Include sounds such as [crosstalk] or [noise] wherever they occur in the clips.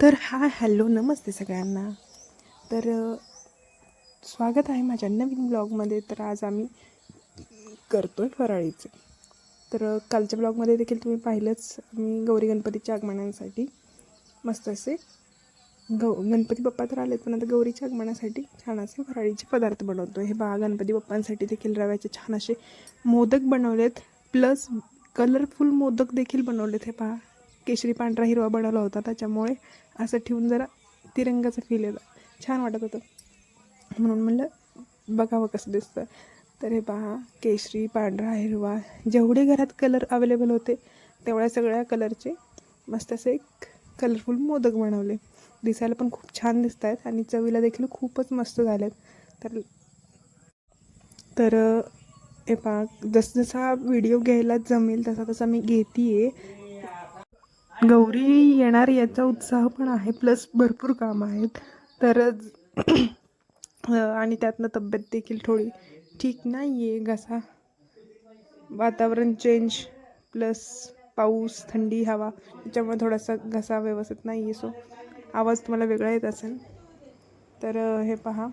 तर हा हॅलो नमस्ते सगळ्यांना. तर स्वागत आहे माझ्या नवीन ब्लॉगमध्ये. तर आज आम्ही करतो आहे फराळीचे. तर कालच्या ब्लॉगमध्ये देखील तुम्ही पाहिलंच मी गौरी गणपतीच्या आगमनासाठी मस्त असे गौ गणपती बाप्पा तर आलेत पण आता गौरीच्या आगमनासाठी छान असे फराळीचे पदार्थ बनवतो हे बा गणपती बाप्पांसाठी देखील रव्याचे छान असे मोदक बनवलेत प्लस कलरफुल मोदक देखील बनवलेत हे पहा. केशरी पांढरा हिरवा बनवला होता त्याच्यामुळे असं ठेवून जरा तिरंगाचा फील येतं. छान वाटत होतं. म्हणून म्हणलं बघावं कसं दिसतं. तर हे पहा केशरी पांढरा हिरवा जेवढे घरात कलर अवेलेबल होते तेवढ्या सगळ्या कलरचे मस्त असे एक कलरफुल मोदक बनवले. दिसायला पण खूप छान दिसत आहेत आणि चवीला देखील खूपच मस्त झालेत. तर तर हे पहा जसजसा व्हिडिओ घ्यायला जमेल तसा तसा मी घेते आहे गौरी येणार याचा उत्साह पण आहे प्लस भरपूर काम आहेत. तर आणि त्यातनं तब्येत देखील थोडी ठीक नाही आहे घसा. वातावरण चेंज प्लस पाऊस थंडी हवा त्याच्यामुळे थोडासा घसा व्यवस्थित नाही आहे सो आवाज तुम्हाला वेगळा येत असेल. तर हे पहा.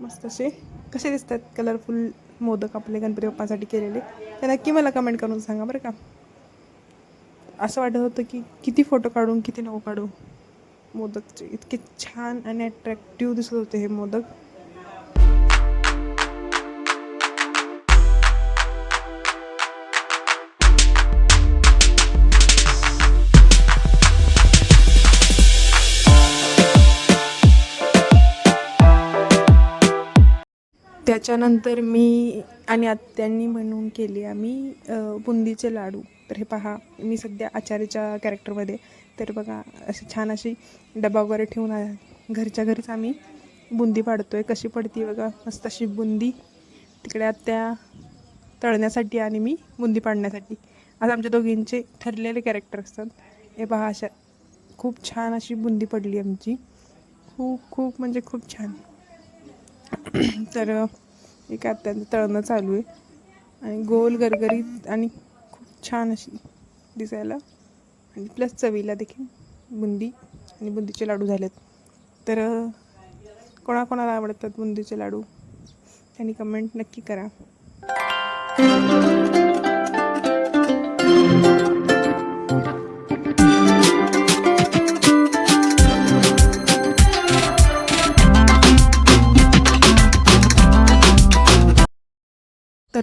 मस्त असे कसे दिसतात कलरफुल मोदक आपले गणपती बाप्पासाठी केलेले. ते नक्की मला कमेंट करून सांगा बरं का. असं वाटत होतं की किती फोटो काढून किती नको काढू. मोदकचे इतके छान आणि अट्रॅक्टिव्ह दिसत होते हे मोदक. त्याच्यानंतर मी आणि आत्यांनी म्हणून केली आम्ही बुंदीचे लाडू. तर हे पहा मी सध्या आचार्याच्या कॅरेक्टरमध्ये तर बघा अशी छान अशी डबा वगैरे ठेवून आ- घरच्या घरीच आम्ही बुंदी पाडतो आहे कशी पडती बघा मस्त अशी बुंदी. तिकडे आत्या तळण्यासाठी आणि मी बुंदी पाडण्यासाठी. आज आमच्या दोघींचे ठरलेले कॅरेक्टर असतात. हे पहा अशा खूप छान अशी बुंदी पडली आमची. खूप खूप म्हणजे खूप छान. तर एक आत्यांचं तळणं चालू आहे. आणि गोल गरगरीत आणि खूप छान अशी दिसायला. आणि प्लस चवीला देखील बुंदी आणि बुंदीचे लाडू झालेत. तर कोणाकोणाला आवडतात बुंदीचे लाडू? त्यांनी कमेंट नक्की करा.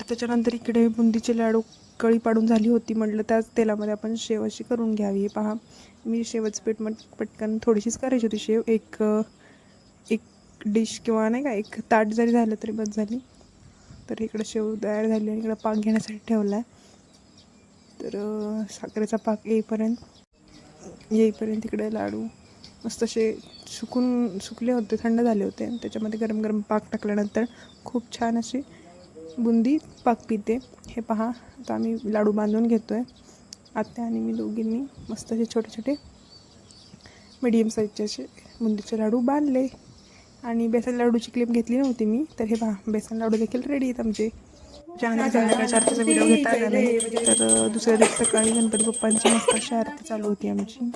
त्याच्यानंतर इकडे बुंदीचे लाडू कळी पाडून झाली होती म्हटलं त्याच तेलामध्ये आपण शेव अशी करून घ्यावी. हे पहा मी शेवच पीठ मट पटकन थोडीशीच करायची होती. शेव एक एक डिश किंवा नाही का एक ताट जरी झालं तरी बस झाली. तर इकडं शेव तयार झाली आणि इकडं पाक घेण्यासाठी ठेवला आहे. तर साखरेचा पाक येईपर्यंत येईपर्यंत इकडे लाडू मस्त असे सुकून सुकले होते थंड झाले होते. आणि त्याच्यामध्ये गरम गरम पाक टाकल्यानंतर खूप छान अशी बुंदी पाक पिते. हे पहा आता आम्ही लाडू बांधून घेतो आहे आत्या आणि मी दोघींनी मस्त असे छोटे छोटे मिडियम साईजचे असे बुंदीचे लाडू बांधले. आणि बेसन लाडूची क्लिप घेतली नव्हती मी. तर हे पहा बेसन लाडू देखील रेडी आहेत आमचे. त्यानंतर संध्याकाळच्या आरतीचा व्हिडिओ घेता आला नाही. तर दुसऱ्या दिवशी सकाळी गणपती बाप्पांची मस्त अशी आरती चालू होती आमची.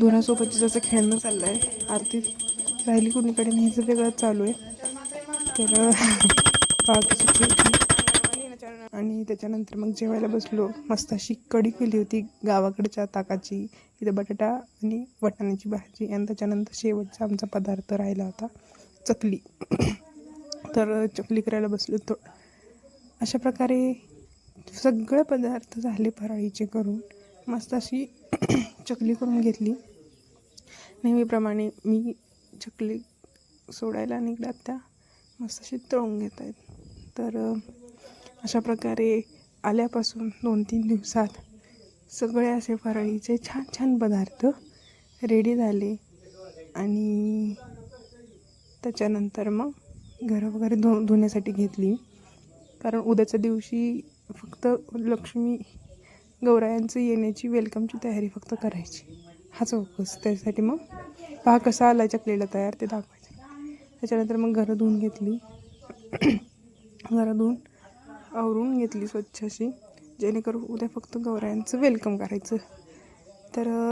बत्तीच्या जसं खेळणं चाललं आहे आरती राहिली कोणीकडे? नाही हे वेगळंच चालू आहे. तर होती आणि त्याच्यानंतर मग जेवायला बसलो. मस्त अशी कढी केली होती गावाकडच्या ताकाची. इथं बटाटा आणि वटाण्याची भाजी आणि त्याच्यानंतर शेवटचा आमचा पदार्थ राहिला होता चकली. तर चकली करायला बसलो तो अशा प्रकारे सगळे पदार्थ झाले फराळीचे करून. मस्त अशी चकली करून घेतली. नेहमीप्रमाणे मी चकली सोडायला निघल्यात त्या मस्त अशी तळून घेत आहेत. तर अशा प्रकारे आल्यापासून दोन तीन दिवसात सगळे असे फराळीचे छान छान पदार्थ रेडी झाले आणि त्याच्यानंतर मग घरं वगैरे धु धुण्यासाठी घेतली. कारण उद्याच्या दिवशी फक्त लक्ष्मी गौरायांचं येण्याची वेलकमची तयारी फक्त करायची. हा चौकस त्यासाठी मग पहा कसा आला चकलेला तयार ते दाखवायचं. त्याच्यानंतर मग घरं धुवून घेतली. [clears throat] घरं धुवून आवरून घेतली स्वच्छ अशी. जेणेकरून उद्या फक्त गौरायांचं वेलकम करायचं. तर